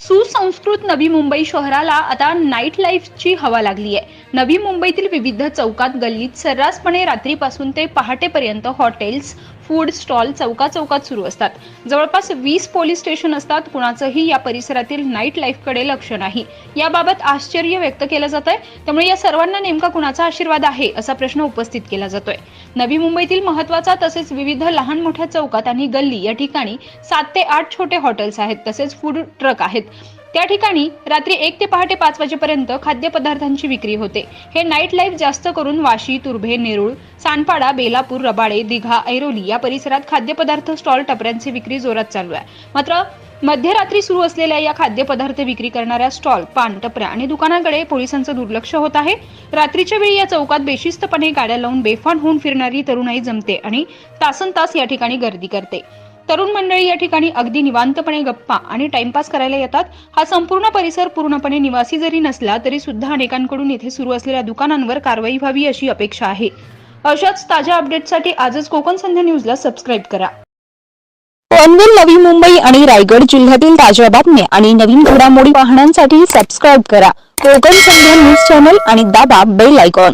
सुसंस्कृत नवी मुंबई शहराला आता नाईट लाईफची हवा लागली आहे नवी मुंबईतील विविध चौकात गल्लीत सर्रासपणे रात्रीपासून ते पहाटेपर्यंत हॉटेल्स फूड स्टॉल चौका चौकात सुरू असतात. जवळपास वीस पोलीस स्टेशन असतात कुणाचंही या परिसरातील नाईट लाईफकडे लक्ष नाही. याबाबत आश्चर्य व्यक्त केलं जात आहे त्यामुळे या सर्वांना नेमका कुणाचा आशीर्वाद आहे असा प्रश्न उपस्थित केला जातोय. नवी मुंबईतील महत्त्वाचा तसेच विविध लहान मोठ्या चौकात आणि गल्ली या ठिकाणी सात ते आठ छोटे हॉटेल्स आहेत तसेच फूड ट्रक आहेत. त्या ठिकाणी रात्री एक ते पहाटे पाच वाजेपर्यंत खाद्यपदार्थांची विक्री होते. हे नाईट लाईफ जास्त करून वाशी तुर्भे नेरूळ सानपाडा बेलापूर रबाळे दिघा ऐरोली या परिसरात खाद्यपदार्थ स्टॉल टपऱ्यांची विक्री जोरात चालू आहे. मात्र मध्यरात्री सुरू असलेल्या या खाद्यपदार्थ विक्री करणाऱ्या स्टॉल पान टपऱ्या आणि दुकानाकडे पोलिसांचं दुर्लक्ष होत आहे. रात्रीच्या वेळी या चौकात बेशिस्तपणे गाड्या लावून बेफान होऊन फिरणारी तरुणाई जमते आणि तासन तास या ठिकाणी गर्दी करते. तरुण मंडळी या ठिकाणी अगदी निवांतपणे गप्पा आणि टाइमपास करायला येतात. हा संपूर्ण परिसर पूर्णपणे निवासी जरी नसला तरी सुद्धा अनेकांकडून इथे सुरू असलेल्या दुकानांवर कारवाई व्हावी अशी अपेक्षा आहे. अशाच ताज्या अपडेटसाठी आजच कोकण संध्या न्यूजला सबस्क्राईब करा. पनवेल नवी मुंबई आणि रायगड जिल्ह्यातील ताज्या बातम्या आणि नवीन घडामोडी वाहनांसाठी सबस्क्राईब करा. कोकण संध्या न्यूज चॅनल आणि दाबा बेल आयकॉन.